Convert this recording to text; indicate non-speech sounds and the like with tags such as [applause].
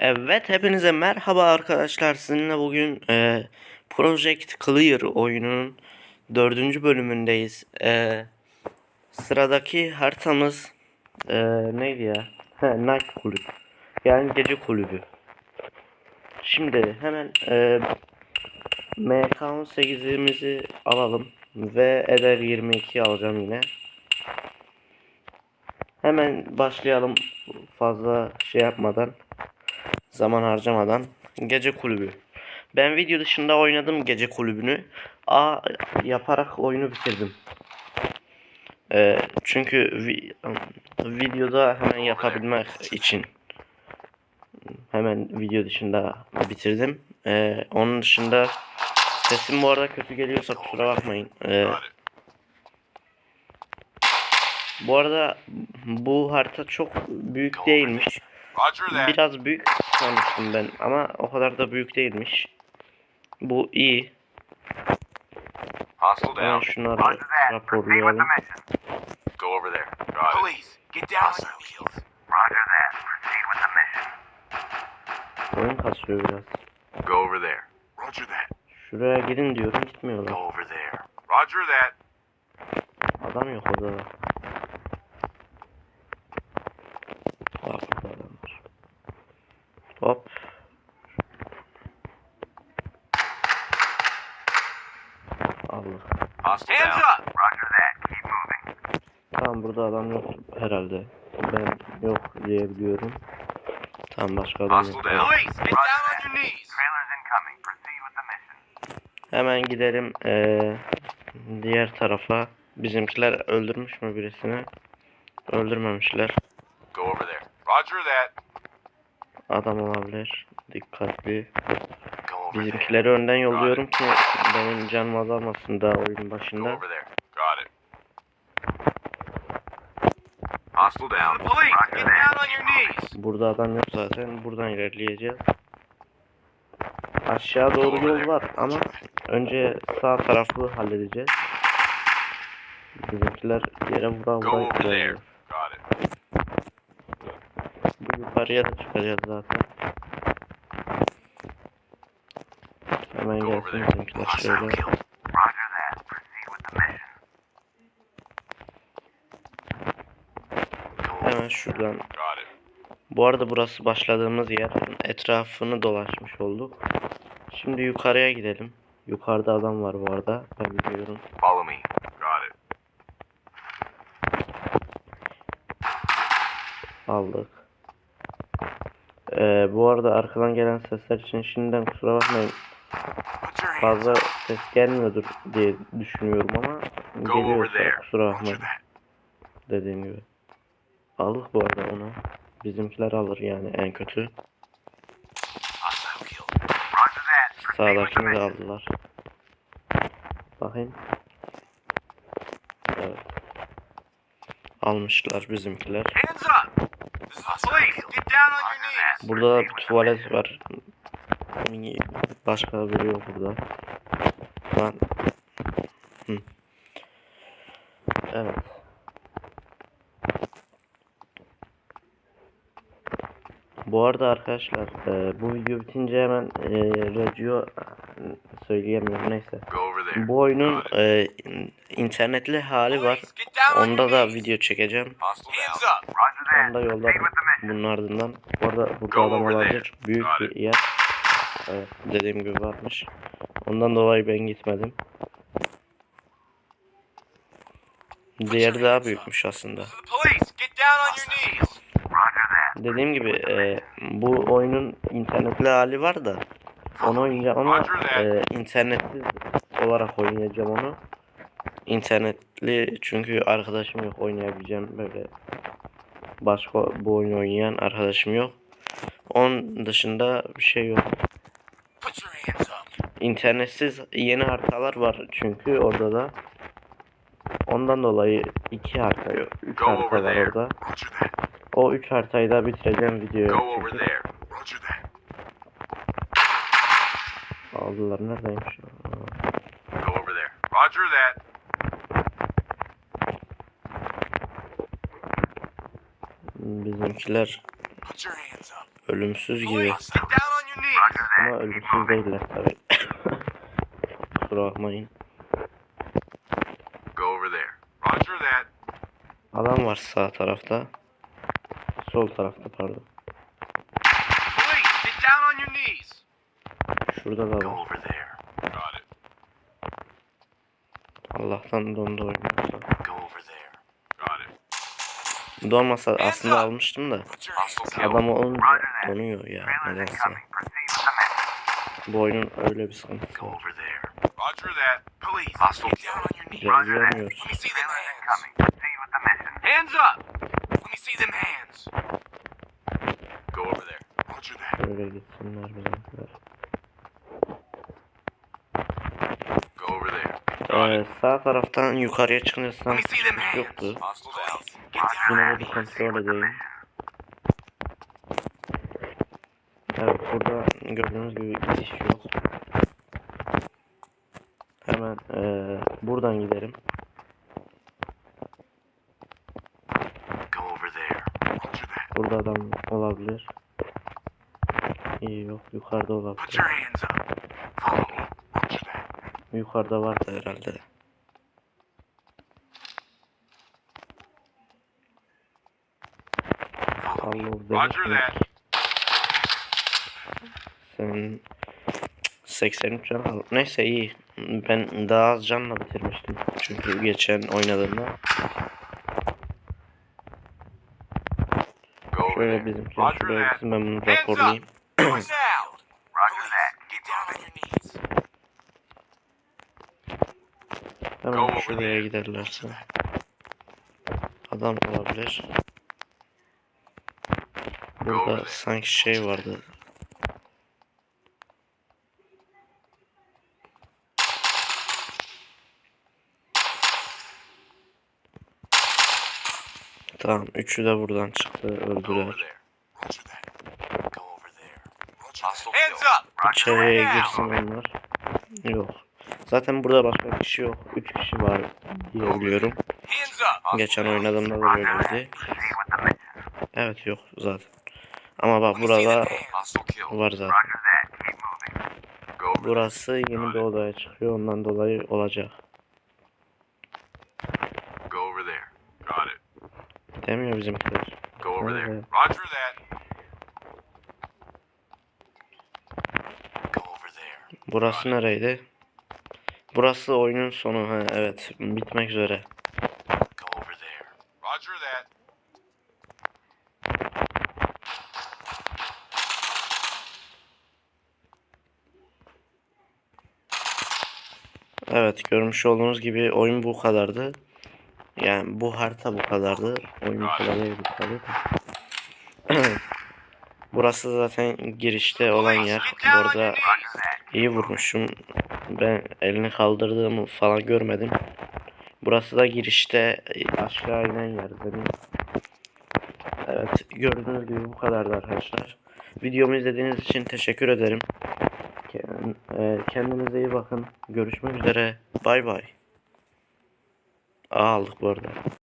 Evet hepinize merhaba arkadaşlar sizinle bugün e, Project Clear oyununun dördüncü bölümündeyiz. E, sıradaki haritamız e, neydi ya? He, Night Kulüp. Yani gece kulübü. Şimdi hemen e, MK18'imizi alalım ve Eder 22 alacağım yine. Hemen başlayalım fazla şey yapmadan zaman harcamadan gece kulübü. Ben video dışında oynadım gece kulübünü. A yaparak oyunu bitirdim. Ee, çünkü vi- videoda hemen yapabilmek için hemen video dışında bitirdim. Ee, onun dışında sesim bu arada kötü geliyorsa kusura bakmayın. Ee, bu arada bu harita çok büyük değilmiş. Biraz büyük sanmıştım ben ama o kadar da büyük değilmiş. Bu iyi. Down. şunları raporlayalım. Go over there. Police, get down on your heels. Roger that. Proceed with the mission. Oyun kasıyor biraz. Go over there. Roger that. Şuraya gidin diyorum Go gitmiyorlar. over there. Roger that. Adam yok orada. Bak burada adam var. Hop. Allah. Hostile Hands down. up! Roger that. Keep moving. Tamam burada adam yok herhalde. Ben yok diyebiliyorum. Tamam başka adam yok. Hemen gidelim eee, diğer tarafa. Bizimkiler öldürmüş mü birisini? Öldürmemişler. Go over there. Roger that. Adam olabilir. Dikkatli. Bizimkileri önden yolluyorum ki benim canım azalmasın daha oyun başında. Burada adam yok zaten. Buradan ilerleyeceğiz. Aşağı doğru yol var ama önce sağ tarafı halledeceğiz. Bizimkiler yere vura vura gidiyor. Yukarıya da çıkacağız zaten. Hemen gelsin bizimkiler şöyle. Hemen şuradan. Bu arada burası başladığımız yer. Etrafını dolaşmış olduk. Şimdi yukarıya gidelim. Yukarıda adam var bu arada. Ben biliyorum. Follow me. Got it. Aldık. Ee, bu arada arkadan gelen sesler için şimdiden kusura bakmayın. Fazla ses gelmiyordur diye düşünüyorum ama geliyorsa kusura bakmayın dediğim gibi. Aldık bu arada onu. Bizimkiler alır yani en kötü. Sağdakini de aldılar. Bakayım. Evet. Almışlar bizimkiler. Burada da bir tuvalet var. Başka biri yok burada. Hı. Evet. Bu arada arkadaşlar e, bu video bitince hemen e, Regio söyleyemiyorum neyse. Bu oyunun e, in- internetli hali var. Onda da video çekeceğim. Hostile Hands down. up. Roger that. Onu da yollarım Proceed with the mission. bunun ardından. Bu arada Go adam olabilir. Büyük bir yer. Evet, dediğim gibi varmış. Ondan dolayı ben gitmedim. Diğeri daha büyükmüş aslında. Dediğim gibi e, bu oyunun internetli hali var da onu oynayacağım ama e, internetsiz olarak oynayacağım onu. İnternetli çünkü arkadaşım yok oynayabileceğim böyle başka bu oyunu oynayan arkadaşım yok. Onun dışında bir şey yok. İnternetsiz yeni haritalar var çünkü orada da. Ondan dolayı iki harita yok. Üç harita var orada. O üç haritayı da bitireceğim that. Aldılar neredeymiş? Go over there. Roger that. Bizimkiler. Ölümsüz gibi. Ama ölümsüz değiller tabi. [coughs] Kusura bakmayın. Adam var sağ tarafta. Sol tarafta pardon. Police, get down on your knees. Şurada da var. Allah'tan dondu it. Donmasa aslında almıştım da. Adam olunca donuyor ya nedense. Bu oyunun öyle bir sıkıntısı var. over there. Roger that. Police, Hostile get down on your knees. Gözleyemiyoruz. Let me see them hands. Incoming. Proceed with the mission. Hands up. Let me see them hands. Go over. Şöyle gitsinler bizimkiler. Go over there. Ee, sağ taraftan yukarıya hands. yoktu. Yine de bir kontrol edeyim. Evet burada gördüğünüz gibi gidiş yok. Hemen eee, buradan giderim. Go over there. Roger that. Burada adam olabilir. İyi yok yukarıda olabilir. Yukarıda vardı herhalde. Roger that. Sen 83 can al. Neyse iyi. Ben daha az canla bitirmiştim. Çünkü geçen oynadığımda Go over şöyle Roger şuraya gitsin ben bunu raporlayayım. Hemen şuraya giderlerse. Adam olabilir. Burada sanki şey vardı. Tamam, üçü de buradan çıktı, öldüler. İçeriye girsin onlar. Yok. Zaten burada başka kişi yok. Üç kişi var diye biliyorum. Geçen oynadığımda da böyleydi. Evet yok zaten. Ama bak burada var zaten. Burası yeni bir odaya çıkıyor. Ondan dolayı olacak. Go over there. Got it. Demiyor bizimkiler. Go over there. Roger that. Go over there. Burası nereydi? Burası oyunun sonu. Ha, evet. Bitmek üzere. Go over there. Roger that. Evet. Görmüş olduğunuz gibi oyun bu kadardı. Yani bu harita bu kadardı. Oyun bu kadar değildi tabii de. Burası zaten girişte olan yer. Bu knees. iyi vurmuşum. Ben elini kaldırdığımı falan görmedim. Burası da girişte aşağı inen yer. Evet gördüğünüz gibi bu kadardı arkadaşlar. Videomu izlediğiniz için teşekkür ederim. E, Kendinize iyi bakın. Görüşmek üzere. Bay bay. Aldık bu arada.